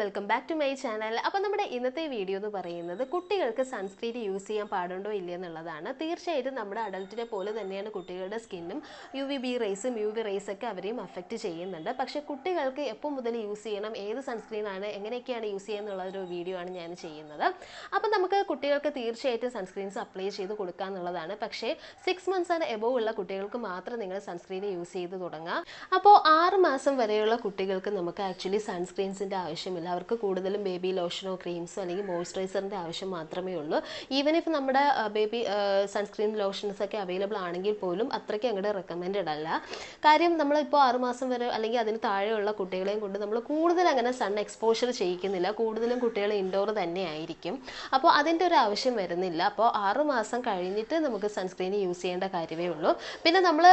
Welcome back to my channel അപ്പോൾ നമ്മുടെ ഇന്നത്തെ വീഡിയോ എന്ന് പറയുന്നത് കുട്ടികൾക്ക് സൺസ്ക്രീൻ യൂസ് ചെയ്യാൻ പാടുണ്ടോ ഇല്ല എന്നുള്ളതാണ്. തീർച്ചയായിട്ടും നമ്മുടെ അഡൽട്ടിനെ പോലെ തന്നെയാണ് കുട്ടികളുടെ സ്കിന്നും യു വി ബി റേസും യു വി റേസ് ഒക്കെ അവരെയും അഫക്റ്റ് ചെയ്യുന്നുണ്ട്. പക്ഷേ കുട്ടികൾക്ക് എപ്പോൾ മുതൽ യൂസ് ചെയ്യണം ഏത് സൺസ്ക്രീനാണ് എങ്ങനെയൊക്കെയാണ് യൂസ് ഒരു വീഡിയോ ആണ് ഞാൻ ചെയ്യുന്നത്. അപ്പോൾ നമുക്ക് കുട്ടികൾക്ക് തീർച്ചയായിട്ടും സൺസ്ക്രീൻസ് അപ്ലൈ ചെയ്ത് കൊടുക്കുക എന്നുള്ളതാണ്. പക്ഷേ സിക്സ് മന്ത്സ് ആൻഡ് എബോവ് ഉള്ള കുട്ടികൾക്ക് മാത്രം നിങ്ങൾ സൺസ്ക്രീൻ യൂസ് ചെയ്ത് തുടങ്ങുക അപ്പോൾ ആറ് മാസം വരെയുള്ള കുട്ടികൾക്ക് നമുക്ക് ആക്ച്വലി സൺസ്ക്രീൻസിന്റെ ആവശ്യമില്ല. അവർക്ക് കൂടുതലും ബേബി ലോഷനോ ക്രീംസോ അല്ലെങ്കിൽ മോയ്സ്ചറൈസറിന്റെ ആവശ്യം മാത്രമേ ഉള്ളൂ. ഈവൻ ഇഫ് നമ്മുടെ ബേബി സൺസ്ക്രീൻ ലോഷൻസ് ഒക്കെ അവൈലബിൾ ആണെങ്കിൽ പോലും അത്രയ്ക്ക് അങ്ങോട്ട് റെക്കമെൻഡഡ് അല്ല. കാര്യം നമ്മളിപ്പോൾ ആറുമാസം വരെ അല്ലെങ്കിൽ അതിന് താഴെയുള്ള കുട്ടികളെയും കൊണ്ട് നമ്മൾ കൂടുതൽ അങ്ങനെ സൺ എക്സ്പോഷർ ചെയ്യിക്കുന്നില്ല. കൂടുതലും കുട്ടികൾ ഇൻഡോർ തന്നെ ആയിരിക്കും. അപ്പോൾ അതിന്റെ ഒരു ആവശ്യം വരുന്നില്ല. അപ്പോൾ ആറുമാസം കഴിഞ്ഞിട്ട് നമുക്ക് സൺസ്ക്രീൻ യൂസ് ചെയ്യേണ്ട കാര്യമേ ഉള്ളൂ. പിന്നെ നമ്മൾ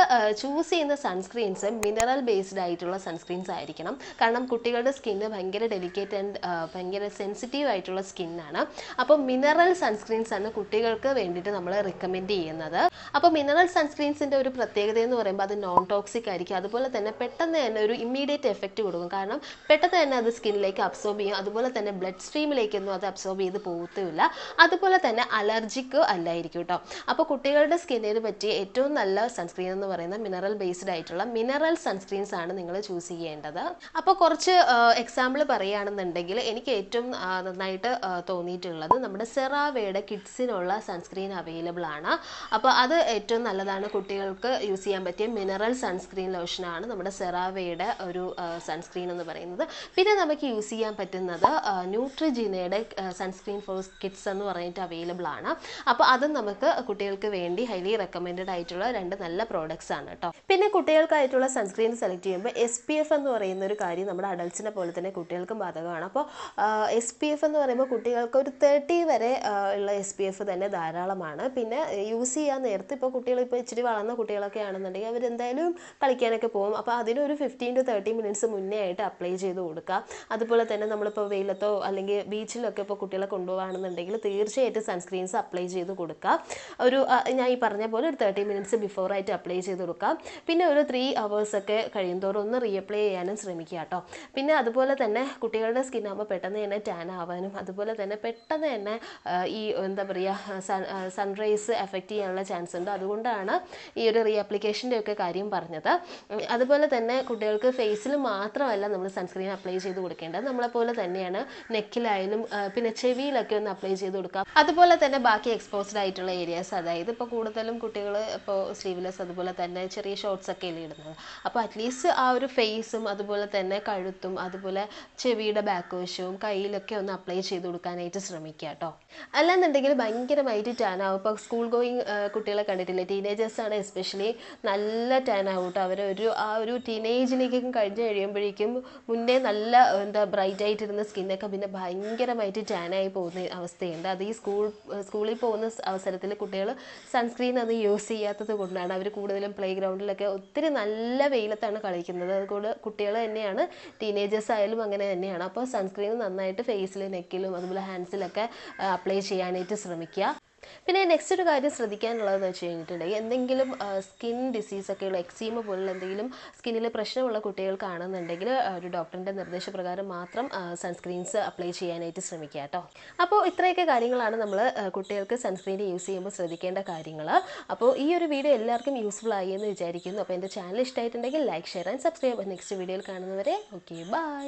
ചൂസ് ചെയ്യുന്ന സൺസ്ക്രീൻസ് മിനറൽ ബേസ്ഡ് ആയിട്ടുള്ള സൺസ്ക്രീൻസ് ആയിരിക്കണം. കാരണം കുട്ടികളുടെ സ്കിന്ന് ഭയങ്കര ഡെലിക്കേറ്റ് ആൻഡ് ഭയങ്കര സെൻസിറ്റീവ് ആയിട്ടുള്ള സ്കിന്നാണ്. അപ്പോൾ മിനറൽ സൺസ്ക്രീൻസ് ആണ് കുട്ടികൾക്ക് വേണ്ടിയിട്ട് നമ്മൾ റെക്കമെൻഡ് ചെയ്യുന്നത്. അപ്പോൾ മിനറൽ സൺസ്ക്രീൻസിന്റെ ഒരു പ്രത്യേകത എന്ന് പറയുമ്പോൾ അത് നോൺ ടോക്സിക് ആയിരിക്കും. അതുപോലെ തന്നെ പെട്ടെന്ന് തന്നെ ഒരു ഇമ്മീഡിയറ്റ് എഫക്റ്റ് കൊടുക്കും. കാരണം പെട്ടെന്ന് തന്നെ അത് സ്കിന്നിലേക്ക് അബ്സോർബ് ചെയ്യും. അതുപോലെ തന്നെ ബ്ലഡ് സ്ട്രീമിലേക്കൊന്നും അത് അബ്സോർബ് ചെയ്ത് പോകത്തുമില്ല അതുപോലെ തന്നെ അലർജിക്ക് അല്ലായിരിക്കും കേട്ടോ. അപ്പോൾ കുട്ടികളുടെ സ്കിന്നിന് പറ്റിയ ഏറ്റവും നല്ല സൺസ്ക്രീൻ എന്ന് പറയുന്നത് മിനറൽ ബേസ്ഡ് ആയിട്ടുള്ള മിനറൽ സൺസ്ക്രീൻസ് ആണ് നിങ്ങൾ ചൂസ് ചെയ്യേണ്ടത്. അപ്പോൾ കുറച്ച് എക്സാമ്പിൾ പറയുകയാണെന്നുണ്ടെങ്കിൽ എനിക്ക് ഏറ്റവും നന്നായിട്ട് തോന്നിയിട്ടുള്ളത് നമ്മുടെ സെറാവയുടെ കിഡ്സിനുള്ള സൺസ്ക്രീൻ അവൈലബിൾ ആണ്. അപ്പോൾ അത് ഏറ്റവും നല്ലതാണ് കുട്ടികൾക്ക് യൂസ് ചെയ്യാൻ പറ്റിയ മിനറൽ സൺസ്ക്രീൻ ലോഷനാണ് നമ്മുടെ സെറാവയുടെ ഒരു സൺസ്ക്രീൻ എന്ന് പറയുന്നത്. പിന്നെ നമുക്ക് യൂസ് ചെയ്യാൻ പറ്റുന്നത് ന്യൂട്രിജിനയുടെ സൺസ്ക്രീൻ ഫോർ കിഡ്സ് എന്ന് പറഞ്ഞിട്ട് അവൈലബിൾ ആണ്. അപ്പോൾ അത് നമുക്ക് കുട്ടികൾക്ക് വേണ്ടി ഹൈലി റെക്കമെൻഡഡ് ആയിട്ടുള്ള രണ്ട് നല്ല പ്രോഡക്ട്സ് ആണ് കേട്ടോ പിന്നെ കുട്ടികൾക്കായിട്ടുള്ള സൺസ്ക്രീൻ സെലക്ട് ചെയ്യുമ്പോൾ എസ് പി എഫ് എന്ന് പറയുന്ന ഒരു കാര്യം നമ്മുടെ അഡൽസിനെ പോലെ തന്നെ കുട്ടികൾക്കും ബാധകമാണ് അപ്പോൾ എസ് പി എഫ് എന്ന് പറയുമ്പോൾ കുട്ടികൾക്ക് ഒരു തേർട്ടി വരെ ഉള്ള എസ് പി എഫ് തന്നെ ധാരാളമാണ്. പിന്നെ യൂസ് ചെയ്യാൻ നേരത്ത് ഇപ്പോൾ കുട്ടികൾ ഇപ്പോൾ ഇച്ചിരി വളർന്ന കുട്ടികളൊക്കെ ആണെന്നുണ്ടെങ്കിൽ അവരെന്തായാലും കളിക്കാനൊക്കെ പോകും. അപ്പോൾ അതിനൊരു ഫിഫ്റ്റീൻ ടു തേർട്ടി മിനിറ്റ്സ് മുന്നേ ആയിട്ട് അപ്ലൈ ചെയ്ത് കൊടുക്കുക അതുപോലെ തന്നെ നമ്മളിപ്പോൾ വെയിലത്തോ അല്ലെങ്കിൽ ബീച്ചിലൊക്കെ ഇപ്പോൾ കുട്ടികളെ കൊണ്ടുപോകുകയാണെന്നുണ്ടെങ്കിൽ തീർച്ചയായിട്ടും സൺസ്ക്രീൻസ് അപ്ലൈ ചെയ്ത് കൊടുക്കുക ഒരു ഞാൻ ഈ പറഞ്ഞ പോലെ ഒരു തേർട്ടി മിനിറ്റ്സ് ബിഫോർ ആയിട്ട് അപ്ലൈ ചെയ്ത് കൊടുക്കുക പിന്നെ ഒരു ത്രീ അവേഴ്സൊക്കെ കഴിയുമോറും ഒന്ന് റീഅപ്ലൈ ചെയ്യാനും ശ്രമിക്കുക കേട്ടോ. പിന്നെ അതുപോലെ തന്നെ കുട്ടികളുടെ സ്കിൻ ആകുമ്പോൾ പെട്ടെന്ന് തന്നെ ടാൻ ആവാനും അതുപോലെ തന്നെ പെട്ടെന്ന് തന്നെ ഈ എന്താ പറയുക സൺ സൺറൈസ് എഫക്റ്റ് ചെയ്യാനുള്ള ചാൻസ് ഉണ്ട്. അതുകൊണ്ടാണ് ഈ ഒരു റീഅപ്ലിക്കേഷന്റെ ഒക്കെ കാര്യം പറഞ്ഞത്. അതുപോലെ തന്നെ കുട്ടികൾക്ക് ഫേസിൽ മാത്രമല്ല നമ്മൾ സൺസ്ക്രീൻ അപ്ലൈ ചെയ്ത് കൊടുക്കേണ്ടത്. നമ്മളെപ്പോലെ തന്നെയാണ് നെക്കിലായാലും പിന്നെ ചെവിയിലൊക്കെ ഒന്ന് അപ്ലൈ ചെയ്ത് കൊടുക്കാം. അതുപോലെ തന്നെ ബാക്കി എക്സ്പോസ്ഡ് ആയിട്ടുള്ള ഏരിയാസ് അതായത് ഇപ്പോൾ കൂടുതലും കുട്ടികൾ ഇപ്പോൾ സ്ലീവ്ലെസ് അതുപോലെ തന്നെ ചെറിയ ഷോർട്സ് ഒക്കെ ഇടുന്നത്. അപ്പോൾ അറ്റ്ലീസ്റ്റ് ആ ഒരു ഫേസും അതുപോലെ തന്നെ കഴുത്തും അതുപോലെ ചെവിയുടെ ബാക്ക് വശവും കയ്യിലൊക്കെ ഒന്ന് അപ്ലൈ ചെയ്ത് കൊടുക്കാനായിട്ട് ശ്രമിക്കുക കേട്ടോ അല്ലാന്നുണ്ടെങ്കിൽ ഭയങ്കരമായിട്ട് ടാൻ ആവും ഇപ്പോൾ സ്കൂൾ ഗോയിങ് കുട്ടികളെ കണ്ടിട്ടില്ലേ? ആണ് എസ്പെഷ്യലി നല്ല ടാൻ ആവും കേട്ടോ അവരൊരു ആ ഒരു ടീനേജിലേക്കും കഴിഞ്ഞ് കഴിയുമ്പോഴേക്കും മുന്നേ നല്ല എന്താ ബ്രൈറ്റ് ആയിട്ടിരുന്ന സ്കിന്നൊക്കെ പിന്നെ ഭയങ്കരമായിട്ട് ടാനായി പോകുന്ന അവസ്ഥയുണ്ട്. അത് ഈ സ്കൂൾ സ്കൂളിൽ പോകുന്ന അവസരത്തിൽ കുട്ടികൾ സൺസ്ക്രീൻ അത് യൂസ് ചെയ്യാത്തത് കൊണ്ടാണ്. അവർ കൂടുതലും പ്ലേ ഗ്രൗണ്ടിലൊക്കെ ഒത്തിരി നല്ല വെയിലത്താണ് കളിക്കുന്നത്. അതുകൊണ്ട് കുട്ടികൾ തന്നെയാണ് ടീനേജേഴ്സ് ആയാലും അങ്ങനെ തന്നെയാണ്. അപ്പോൾ സൺസ്ക്രീൻ നന്നായിട്ട് ഫേസിൽ നെക്കിലും അതുപോലെ ഹാൻഡ്സിലൊക്കെ അപ്ലൈ ചെയ്യാനായിട്ട് ശ്രമിക്കുക. പിന്നെ നെക്സ്റ്റ് ഒരു കാര്യം ശ്രദ്ധിക്കാനുള്ളതെന്ന് വെച്ച് കഴിഞ്ഞിട്ടുണ്ടെങ്കിൽ എന്തെങ്കിലും സ്കിൻ ഡിസീസ് ഒക്കെയുള്ള എക്സീമ പോലുള്ള എന്തെങ്കിലും സ്കിന്നിൽ പ്രശ്നമുള്ള കുട്ടികൾക്കാണെന്നുണ്ടെങ്കിൽ ഒരു ഡോക്ടറിന്റെ നിർദ്ദേശപ്രകാരം മാത്രം സൺസ്ക്രീൻസ് അപ്ലൈ ചെയ്യാനായിട്ട് ശ്രമിക്കുക കേട്ടോ. അപ്പോൾ ഇത്രയൊക്കെ കാര്യങ്ങളാണ് നമ്മൾ കുട്ടികൾക്ക് സൺസ്ക്രീൻ യൂസ് ചെയ്യുമ്പോൾ ശ്രദ്ധിക്കേണ്ട കാര്യങ്ങൾ. അപ്പോൾ ഈ ഒരു വീഡിയോ എല്ലാവർക്കും യൂസ്ഫുൾ ആയി എന്ന് വിചാരിക്കുന്നു. അപ്പോൾ എന്റെ ചാനൽ ഇഷ്ടമായിട്ടുണ്ടെങ്കിൽ like share and subscribe next വീഡിയോയിൽ കാണുന്നവരെ ഓക്കെ ബൈ